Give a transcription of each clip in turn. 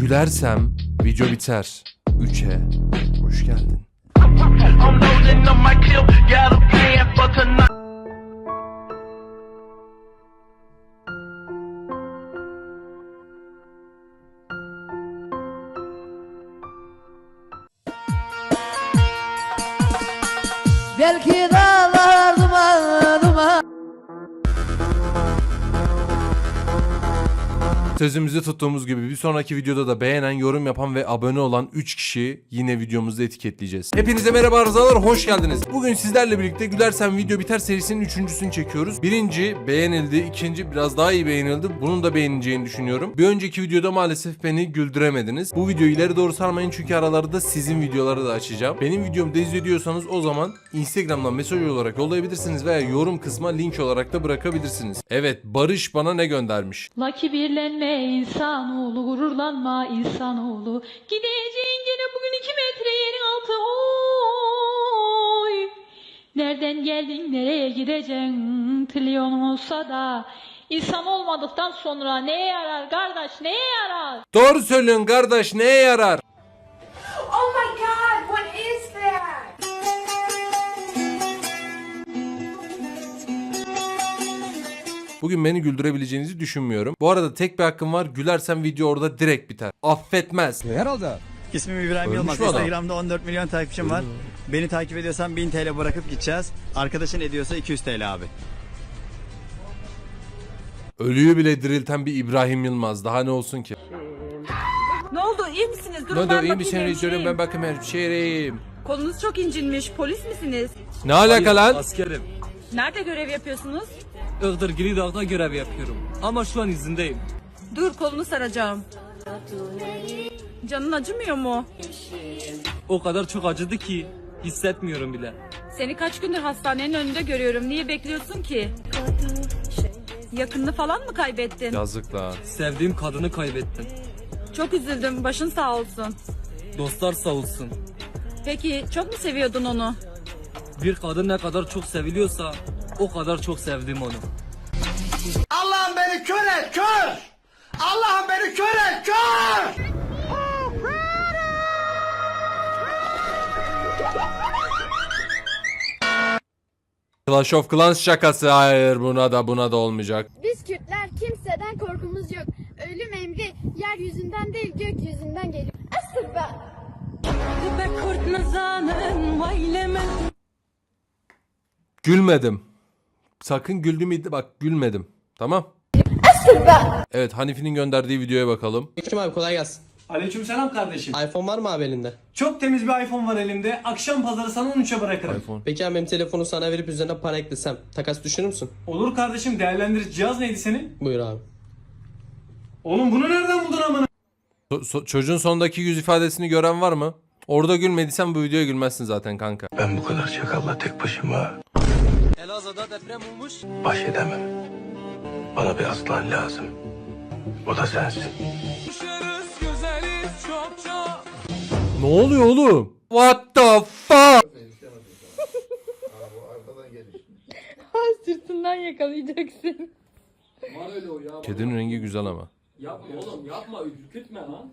Gülersem video biter. 3'e hoş geldin. I'm loading Sözümüzü tuttuğumuz gibi bir sonraki videoda da beğenen, yorum yapan ve abone olan 3 kişi yine videomuzda etiketleyeceğiz. Hepinize merhaba arızalar, hoş geldiniz. Bugün sizlerle birlikte Gülersen Video Biter serisinin üçüncüsünü çekiyoruz. Birinci beğenildi, ikinci biraz daha iyi beğenildi. Bunun da beğeneceğini düşünüyorum. Bir önceki videoda maalesef beni güldüremediniz. Bu videoyu ileri doğru sarmayın çünkü aralarda sizin videoları da açacağım. Benim videomu da izliyorsanız o zaman Instagram'dan mesaj olarak yollayabilirsiniz veya yorum kısma link olarak da bırakabilirsiniz. Evet Barış bana ne göndermiş? La kibirlenme insanoğlu, gururlanma insanoğlu. Gideceğin gene bugün iki metre yerin altı oy. Nereden geldin nereye gideceksin trilyon olsa da. İnsan olmadıktan sonra neye yarar kardeş neye yarar? Doğru söylüyorsun kardeş neye yarar? Bugün beni güldürebileceğinizi düşünmüyorum. Bu arada tek bir hakkım var. Gülersem video orada direkt biter. Affetmez. İsmim İbrahim Ölmüş Yılmaz. mü adam? Instagram'da 14 milyon takipçim var. Beni takip ediyorsan 1000 TL bırakıp gideceğiz. Arkadaşın ediyorsa 200 TL abi. Ölüyü bile dirilten bir İbrahim Yılmaz. Daha ne olsun ki? Ne oldu iyi misiniz? Durun Ne ben de iyi bakayım bir şey hemşireyim. ben bakayım hemşehriyim. Kolunuz çok incinmiş. Polis misiniz? Ne alaka lan? Askerim. Nerede görev yapıyorsunuz? Iğdır Gilidağ'da görev yapıyorum. Ama şu an izindeyim. Dur kolunu saracağım. Canın acımıyor mu? O kadar çok acıdı ki hissetmiyorum bile. Seni kaç gündür hastanenin önünde görüyorum. Niye bekliyorsun ki? Yakınını falan mı kaybettin? Yazık lan. Sevdiğim kadını kaybettim. Çok üzüldüm. Başın sağ olsun. Dostlar sağ olsun. Peki çok mu seviyordun onu? Bir kadın ne kadar çok seviliyorsa o kadar çok sevdim onu. Allah'ım beni kör et, kör! Allah'ım beni kör et, kör! Clash of Clans şakası. Hayır buna da buna da olmayacak. Biz Kürtler kimseden korkumuz yok. Ölüm emri yeryüzünden değil gökyüzünden geliyor. Asıl ben. Gülmedim. Sakın güldüm bak gülmedim. Tamam. Evet Hanifi'nin gönderdiği videoya bakalım. Aleyküm abi kolay gelsin. Aleykümselam kardeşim. iPhone var mı abi elinde? Çok temiz bir iPhone var elimde. Akşam pazarı sana 13'e bırakırım. iPhone. Peki abi benim telefonu sana verip üzerine para eklesem takas düşünür müsün? Olur kardeşim değerlendirici cihaz neydi senin? Buyur abi. Oğlum bunu nereden buldun amına? So- so- çocuğun sondaki yüz ifadesini gören var mı? Orada gülmediysen bu videoya gülmezsin zaten kanka. Ben bu kadar çakalla tek başıma Elazığ'da deprem olmuş. baş edemem. Bana bir aslan lazım. O da sensin. Düşeriz güzeliz çokça. Ne oluyor oğlum? What the fuck? Sırtından yakalayacaksın. Kedinin rengi güzel ama. Yapma oğlum yapma ürkütme lan.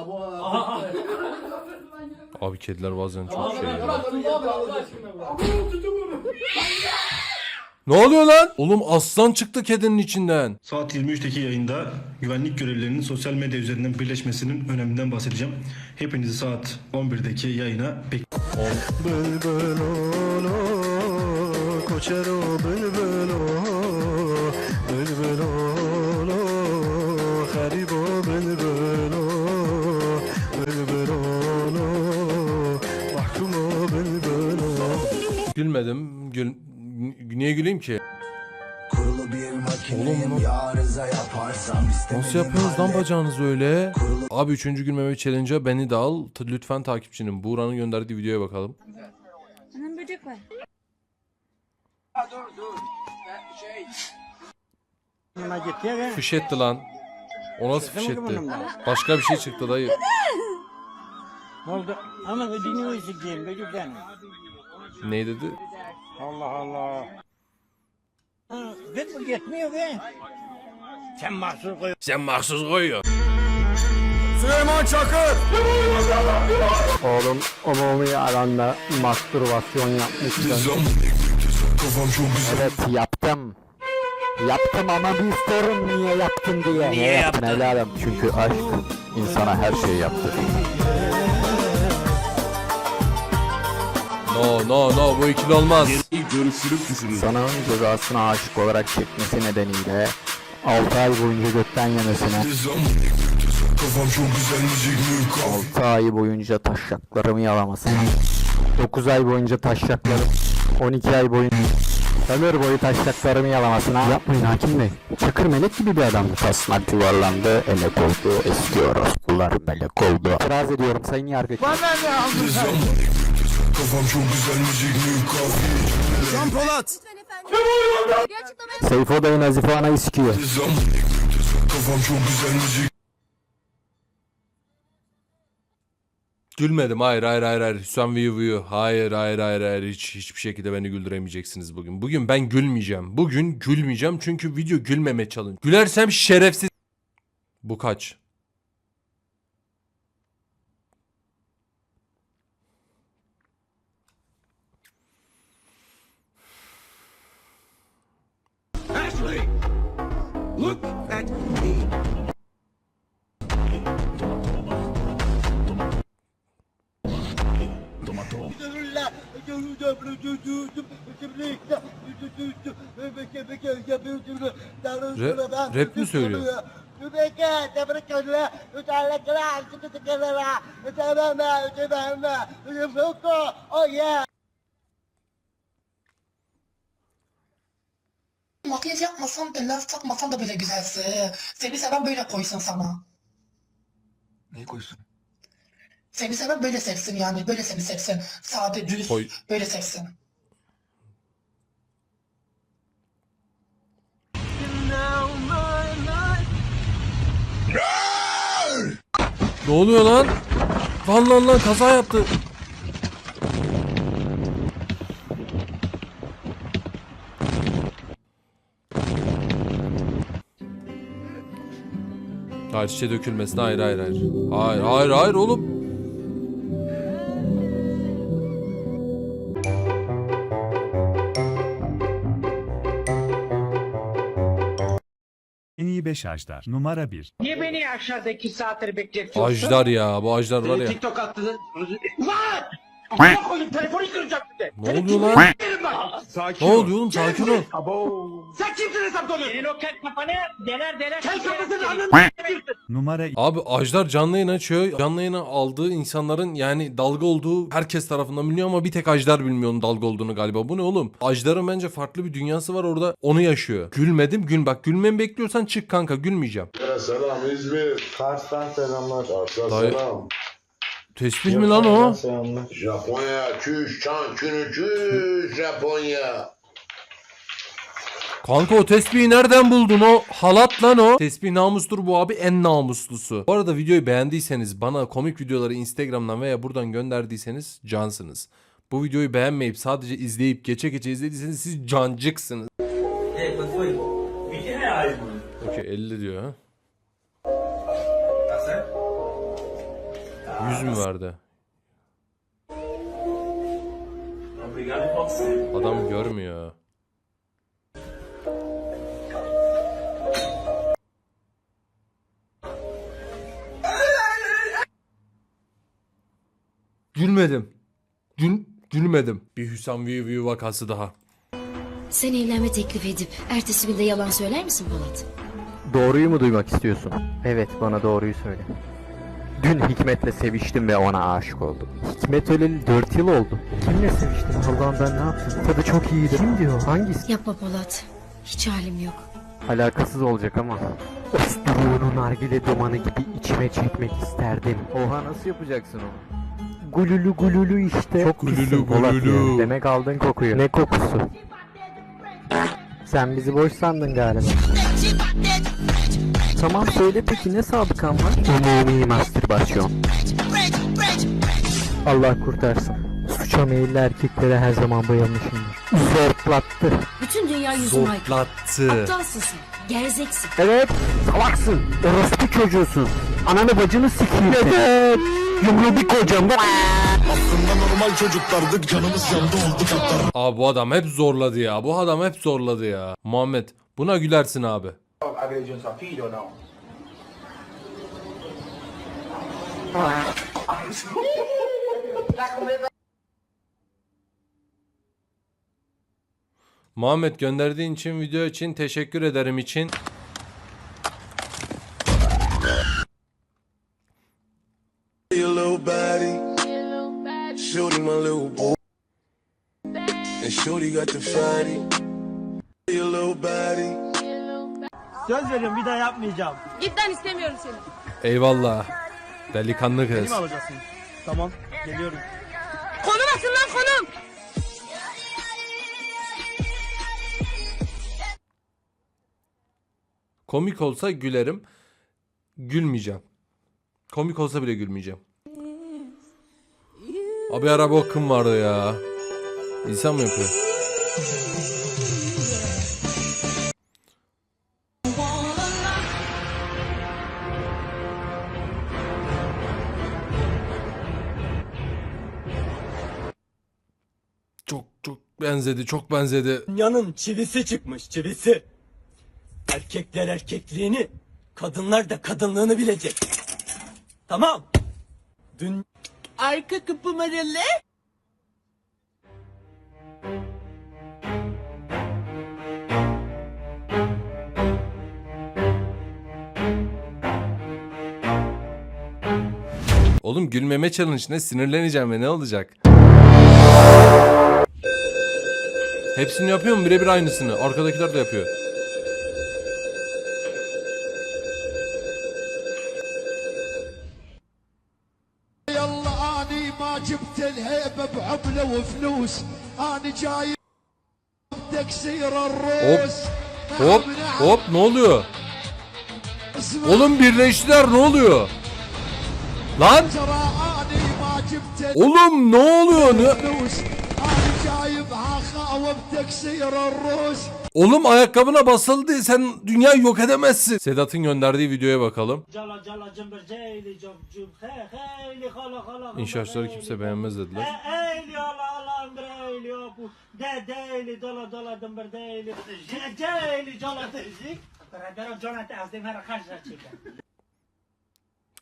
Abi kediler bazen çok şey ya. Ne oluyor lan? Oğlum aslan çıktı kedinin içinden. Saat 23'teki yayında güvenlik görevlilerinin sosyal medya üzerinden birleşmesinin öneminden bahsedeceğim. Hepinizi saat 11'deki yayına bekliyorum. Bülbül ulu, koçer o bülbül o, Oğlum Nasıl yapıyorsunuz lan bacağınızı öyle? Abi üçüncü gülmeme challenge'a beni de al. Lütfen takipçinin. Buğra'nın gönderdiği videoya bakalım. Anam böcek var. Fişetti lan. O nasıl fişetti? Başka bir şey çıktı dayı. oldu? Ama ödünü özleyeceğim böcekten. Ne dedi? Allah Allah. Git mi gitmiyor be? Sen mahsus koyuyorsun. Süleyman Çakır. Oğlum umumi alanda mastürbasyon yapmışsın. Evet yaptım. Yaptım ama bir sorun niye yaptın diye. Niye yaptın? Evladım çünkü aşk insana her şeyi yaptırır. No no no bu ikili olmaz. Sana cezasına aşık olarak çekmesi nedeniyle 6 ay boyunca gökten yemesine 6 ay boyunca taşaklarımı yalamasına 9 ay boyunca taşaklarım 12 ay boyunca ömür boyu taşaklarımı yalamasına. Yapmayın hakim bey. Çakır melek gibi bir adamdı Tasnak yuvarlandı elek oldu eski orospular melek oldu. İtiraz ediyorum sayın yargıç Can Polat. Seyfo Bey Nazife Ana'yı sikiyor Gülmedim hayır hayır hayır hayır. Hüsam Viyu Viyu. Hayır hayır hayır hayır. Hiç, hiçbir şekilde beni güldüremeyeceksiniz bugün. Bugün ben gülmeyeceğim. Bugün gülmeyeceğim çünkü video gülmeme challenge. Gülersem şerefsiz. Bu kaç? Rap, rap mi söylüyor? Makyaj yapmasan da laf takmasan da böyle güzelsin. Seni seven böyle koysun sana. Ne koysun? Seni seven böyle sevsin yani. Böyle seni sevsin. Sade, düz. Koy. Böyle sevsin. Ne oluyor lan? Lan lan lan kaza yaptı. Hayır şişe dökülmesin. Hayır hayır hayır. Hayır hayır hayır oğlum. 5 ajdar. Numara 1. Niye beni aşağıda iki saattir bekletiyorsun? Ajdar ya bu ajdar var ya. TikTok attın. Lan! Amına koydum telefonu kıracak bir de. Ne oluyor lan? Sakin Ne oluyor oğlum sakin ol. Sen kimsin hesap konuyorsun? Senin o kel kafanı dener dener. Kel kafasını anladın. Numara Abi Ajdar canlı yayın açıyor. Canlı yayına aldığı insanların yani dalga olduğu herkes tarafından biliniyor ama bir tek Ajdar bilmiyor onun dalga olduğunu galiba. Bu ne oğlum? Ajdar'ın bence farklı bir dünyası var orada. Onu yaşıyor. Gülmedim. Gül bak gülmemi bekliyorsan çık kanka gülmeyeceğim. Selam İzmir. Kars'tan selamlar. Kars'tan Dayı- Tespih mi lan o? Selamlar. Japonya, çüş, çan, künü, çüş, Japonya. Kanka o tespihi nereden buldun o? Halat lan o. Tesbih namustur bu abi en namuslusu. Bu arada videoyu beğendiyseniz bana komik videoları Instagram'dan veya buradan gönderdiyseniz cansınız. Bu videoyu beğenmeyip sadece izleyip geçe geçe izlediyseniz siz cancıksınız. Okey 50 diyor ha. 100 mü verdi? Adam görmüyor. Gülmedim. Gül, gülmedim. Bir Hüsam View vakası daha. Sen evlenme teklif edip ertesi günde yalan söyler misin Polat? Doğruyu mu duymak istiyorsun? Evet bana doğruyu söyle. Dün Hikmet'le seviştim ve ona aşık oldum. Hikmet öleli 4 yıl oldu. Kimle seviştin? Allah'ım ben ne yaptım? Tadı çok iyiydi. Kim diyor? Hangisi? Yapma Polat. Hiç halim yok. Alakasız olacak ama. Osturuğunu nargile dumanı gibi içime çekmek isterdim. Oha nasıl yapacaksın onu? Gululu gululu işte. Çok Gululu pissin Polat ya. gululu. Demek aldın kokuyu. Ne kokusu? Sen bizi boş sandın galiba. Tamam söyle peki ne sabıkan var? Umumi mastürbasyon. Allah kurtarsın. Suça meyilli erkeklere her zaman bayılmışımdır. Zortlattı. Bütün dünya yüzüme aykırı. Zortlattı. Aptalsın sen. Gerizeksin. Evet, salaksın. Orospu çocuğusun. Ananı bacını sikeyim. Evet. Yumrudik hocam. Abi bu adam hep zorladı ya. Bu adam hep zorladı ya. Muhammed buna gülersin abi. Muhammed gönderdiğin için video için teşekkür ederim için. Söz veriyorum bir daha yapmayacağım. Git lan istemiyorum seni. Eyvallah. Delikanlı kız. Beni mi alacaksın? Tamam geliyorum. Konum atın lan konum. Komik olsa gülerim. Gülmeyeceğim. Komik olsa bile gülmeyeceğim. Abi araba akım vardı ya. İnsan mı yapıyor? Benzedi, çok benzedi. Dünyanın çivisi çıkmış çivisi. Erkekler erkekliğini, kadınlar da kadınlığını bilecek. Tamam. Dün... Arka kapı maralı. Oğlum gülmeme challenge ne? Sinirleneceğim ve ne olacak? Hepsini yapıyor mu? Birebir aynısını. Arkadakiler de yapıyor. يلا اني ما جبت الهيبه بعمله وفلوس انا جاي تكسير Hop. الروس Hop. Hop. Ne oluyor? Oğlum birleştiler. Ne oluyor? Lan. ترى اني ما جبت Oğlum ne oluyor? Ne? ama bir roş. Oğlum ayakkabına basıldı sen dünyayı yok edemezsin. Sedat'ın gönderdiği videoya bakalım. İnşaatçıları kimse beğenmez dediler.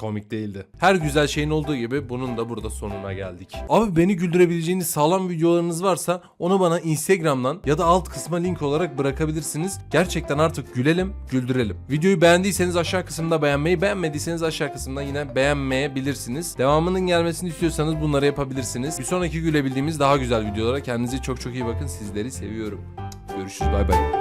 Komik değildi. Her güzel şeyin olduğu gibi bunun da burada sonuna geldik. Abi beni güldürebileceğiniz sağlam videolarınız varsa onu bana Instagram'dan ya da alt kısma link olarak bırakabilirsiniz. Gerçekten artık gülelim, güldürelim. Videoyu beğendiyseniz aşağı kısımda beğenmeyi, beğenmediyseniz aşağı kısımda yine beğenmeyebilirsiniz. Devamının gelmesini istiyorsanız bunları yapabilirsiniz. Bir sonraki gülebildiğimiz daha güzel videolara kendinize çok çok iyi bakın. Sizleri seviyorum. Görüşürüz bay bay.